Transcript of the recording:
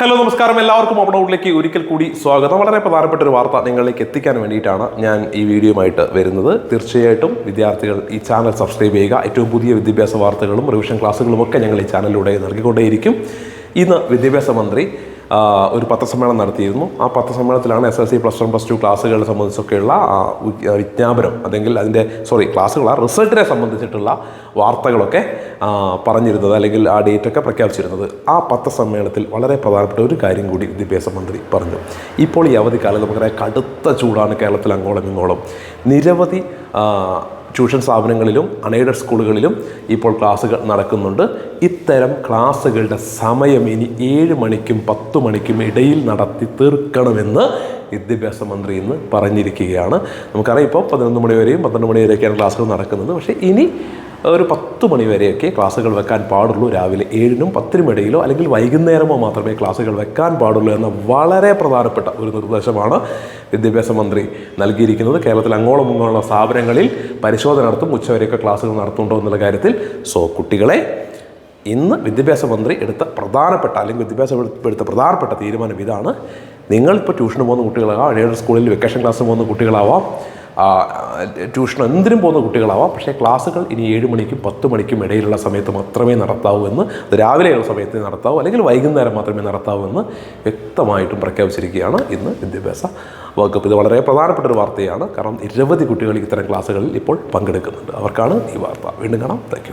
Hello നമസ്കാരം. എല്ലാവർക്കും അപ്ഡൗട്ടിലേക്ക് ഒരിക്കൽ കൂടി സ്വാഗതം. വളരെ പ്രധാനപ്പെട്ട ഒരു വാർത്ത നിങ്ങളിലേക്ക് എത്തിക്കാൻ വേണ്ടിയിട്ടാണ് ഞാൻ ഈ വീഡിയോയുമായിട്ട് വരുന്നത്. തീർച്ചയായിട്ടും വിദ്യാർത്ഥികൾ ഈ ചാനൽ സബ്സ്ക്രൈബ് ചെയ്യുക. ഏറ്റവും പുതിയ വിദ്യാഭ്യാസ വാർത്തകളും റിവിഷൻ ക്ലാസ്സുകളും ഒക്കെ ഞങ്ങൾ ഈ ചാനലിലൂടെ നൽകിക്കൊണ്ടേയിരിക്കും. ഇന്ന് വിദ്യാഭ്യാസ മന്ത്രി ഒരു പത്രസമ്മേളനം നടത്തിയിരുന്നു. ആ പത്രസമ്മേളനത്തിലാണ് S L C plus one plus two ക്ലാസ്സുകളെ സംബന്ധിച്ചൊക്കെയുള്ള ആ, വിജ്ഞാപനം അല്ലെങ്കിൽ അതിന്റെ സോറി ക്ലാസ്സുകള റിസൾട്ടിനെ സംബന്ധിച്ചിട്ടുള്ള വാർത്തകളൊക്കെ ആ, പറഞ്ഞിരുന്നത് അല്ലെങ്കിൽ ആ ഡേറ്റൊക്കെ പ്രഖ്യാപിച്ചിരുന്നത്. ആ പത്രസമ്മേളനത്തിൽ വളരെ പ്രധാനപ്പെട്ട ഒരു കാര്യം കൂടി വിദ്യാഭ്യാസ മന്ത്രി പറഞ്ഞു. ഇപ്പോൾ ഈ അവധിക്കാലം നമുക്കറിയാം കടുത്ത ചൂടാണ് കേരളത്തിൽ അങ്ങോളം ഇങ്ങോളം. നിരവധി ആ, ട്യൂഷൻ സ്ഥാപനങ്ങളിലും അൺഎയ്ഡഡ് സ്കൂളുകളിലും ഇപ്പോൾ ക്ലാസ്സുകൾ നടക്കുന്നുണ്ട്. ഇത്തരം ക്ലാസ്സുകളുടെ സമയം ഇനി ഏഴ് മണിക്കും പത്ത് മണിക്കും ഇടയിൽ നടത്തി തീർക്കണമെന്ന് വിദ്യാഭ്യാസ മന്ത്രി ഇന്ന് പറഞ്ഞിരിക്കുകയാണ്. നമുക്കറിയാം ഇപ്പോൾ പതിനൊന്ന് മണി വരെയും പന്ത്രണ്ട് മണി വരെയൊക്കെയാണ് ക്ലാസ്സുകൾ നടക്കുന്നത്. പക്ഷേ ഇനി ഒരു പത്ത് മണിവരെയൊക്കെ ക്ലാസ്സുകൾ വെക്കാൻ പാടുള്ളൂ. രാവിലെ ഏഴിനും പത്തിനും ഇടയിലോ അല്ലെങ്കിൽ വൈകുന്നേരമോ മാത്രമേ ക്ലാസ്സുകൾ വെക്കാൻ പാടുള്ളൂ എന്ന വളരെ പ്രധാനപ്പെട്ട ഒരു നിർദ്ദേശമാണ് വിദ്യാഭ്യാസ മന്ത്രി നൽകിയിരിക്കുന്നത്. കേരളത്തിൽ അങ്ങോളം ഇങ്ങോളം സ്ഥാപനങ്ങളിൽ പരിശോധന നടത്തും. ഉച്ചവരെയൊക്കെ ക്ലാസ്സുകൾ നടത്തുന്നുണ്ടോ എന്നുള്ള കാര്യത്തിൽ സോ കുട്ടികളെ ഇന്ന് വിദ്യാഭ്യാസ മന്ത്രി എടുത്ത പ്രധാനപ്പെട്ട അല്ലെങ്കിൽ വിദ്യാഭ്യാസ എടുത്ത പ്രധാനപ്പെട്ട തീരുമാനം ഇതാണ്. നിങ്ങളിപ്പോൾ ട്യൂഷന് പോകുന്ന കുട്ടികളാവാം ഏഴ് സ്കൂളിൽ വെക്കേഷൻ ക്ലാസ്സിന് പോകുന്ന കുട്ടികളാവാം ട്യൂഷൻ എന്തിനും പോകുന്ന കുട്ടികളാവാം. പക്ഷേ ക്ലാസ്സുകൾ ഇനി ഏഴ് മണിക്കും പത്ത് മണിക്കും ഇടയിലുള്ള സമയത്ത് മാത്രമേ നടത്താവൂ എന്ന് രാവിലെയുള്ള സമയത്ത് നടത്താവൂ അല്ലെങ്കിൽ വൈകുന്നേരം മാത്രമേ നടത്താവൂ എന്ന് വ്യക്തമായിട്ടും പ്രഖ്യാപിച്ചിരിക്കുകയാണ് ഇന്ന് വിദ്യാഭ്യാസ വകുപ്പ്. ഇത് വളരെ പ്രധാനപ്പെട്ട ഒരു വാർത്തയാണ്. കാരണം നിരവധി കുട്ടികൾ ഇത്തരം ക്ലാസ്സുകളിൽ ഇപ്പോൾ പങ്കെടുക്കുന്നുണ്ട്. അവർക്കാണ് ഈ വാർത്ത. വീണ്ടും കാണാം. താങ്ക്